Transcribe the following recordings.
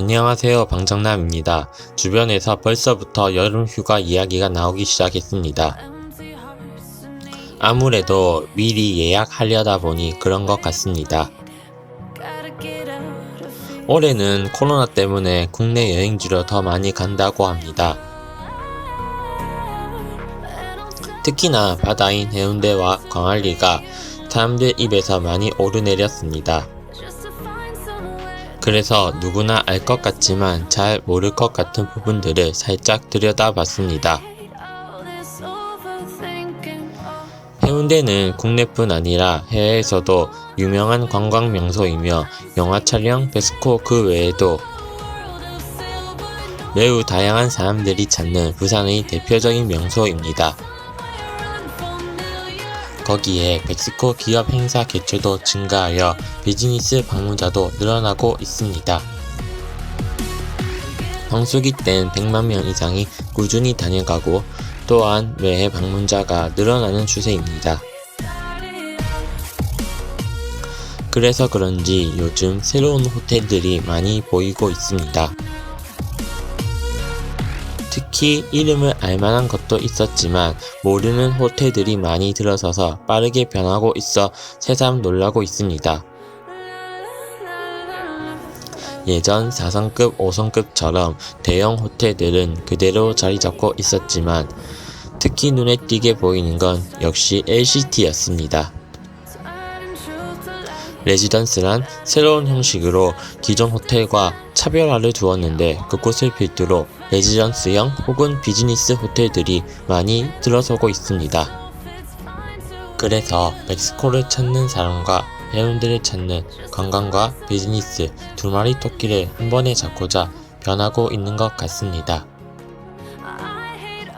안녕하세요 방정남입니다. 주변에서 벌써부터 여름 휴가 이야기가 나오기 시작했습니다. 아무래도 미리 예약하려다 보니 그런 것 같습니다. 올해는 코로나 때문에 국내 여행지로 더 많이 간다고 합니다. 특히나 바다인 해운대와 광안리가 사람들 입에서 많이 오르내렸습니다. 그래서 누구나 알 것 같지만 잘 모를 것 같은 부분들을 살짝 들여다봤습니다. 해운대는 국내뿐 아니라 해외에서도 유명한 관광 명소이며 영화 촬영, 베스코 그 외에도 매우 다양한 사람들이 찾는 부산의 대표적인 명소입니다. 거기에 멕시코 기업 행사 개최도 증가하여 비즈니스 방문자도 늘어나고 있습니다. 성수기 땐 100만 명 이상이 꾸준히 다녀가고 또한 매해 방문자가 늘어나는 추세입니다. 그래서 그런지 요즘 새로운 호텔들이 많이 보이고 있습니다. 특히 이름을 알만한 것도 있었지만 모르는 호텔들이 많이 들어서서 빠르게 변하고 있어 새삼 놀라고 있습니다. 예전 4성급, 5성급처럼 대형 호텔들은 그대로 자리 잡고 있었지만 특히 눈에 띄게 보이는 건 역시 LCT였습니다. 레지던스란 새로운 형식으로 기존 호텔과 차별화를 두었는데 그곳을 필두로 레지던스형 혹은 비즈니스 호텔들이 많이 들어서고 있습니다. 그래서 멕시코를 찾는 사람과 해운대를 찾는 관광과 비즈니스 두 마리 토끼를 한 번에 잡고자 변하고 있는 것 같습니다.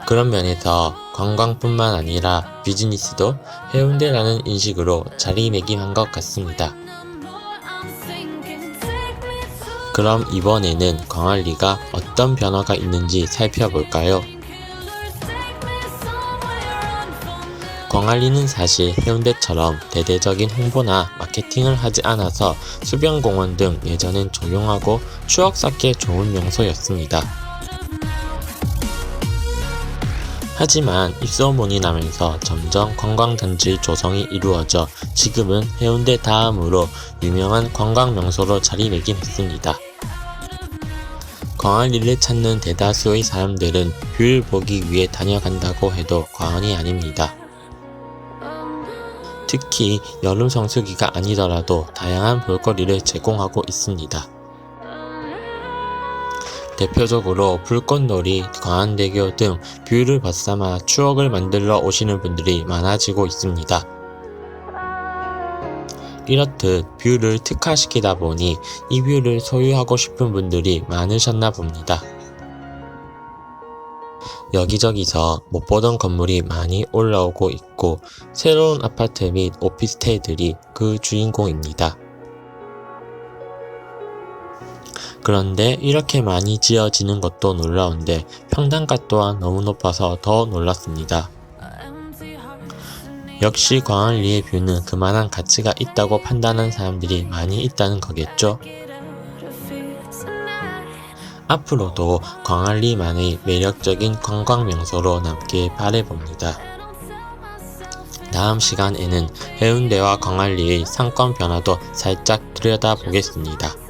그런 면에서 관광뿐만 아니라 비즈니스도 해운대라는 인식으로 자리매김한 것 같습니다. 그럼 이번에는 광안리가 어떤 변화가 있는지 살펴볼까요? 광안리는 사실 해운대처럼 대대적인 홍보나 마케팅을 하지 않아서 수변공원 등 예전엔 조용하고 추억 쌓기에 좋은 명소였습니다. 하지만 입소문이 나면서 점점 관광단지 조성이 이루어져 지금은 해운대 다음으로 유명한 관광 명소로 자리매김 했습니다. 광안리를 찾는 대다수의 사람들은 뷰를 보기 위해 다녀간다고 해도 과언이 아닙니다. 특히 여름 성수기가 아니더라도 다양한 볼거리를 제공하고 있습니다. 대표적으로 불꽃놀이, 광안대교 등 뷰를 벗삼아 추억을 만들러 오시는 분들이 많아지고 있습니다. 이렇듯 뷰를 특화시키다 보니 이 뷰를 소유하고 싶은 분들이 많으셨나 봅니다. 여기저기서 못 보던 건물이 많이 올라오고 있고 새로운 아파트 및 오피스텔들이 그 주인공입니다. 그런데 이렇게 많이 지어지는 것도 놀라운데 평당가 또한 너무 높아서 더 놀랐습니다. 역시 광안리의 뷰는 그만한 가치가 있다고 판단한 사람들이 많이 있다는 거겠죠? 앞으로도 광안리만의 매력적인 관광 명소로 남길 바래봅니다. 다음 시간에는 해운대와 광안리의 상권 변화도 살짝 들여다보겠습니다.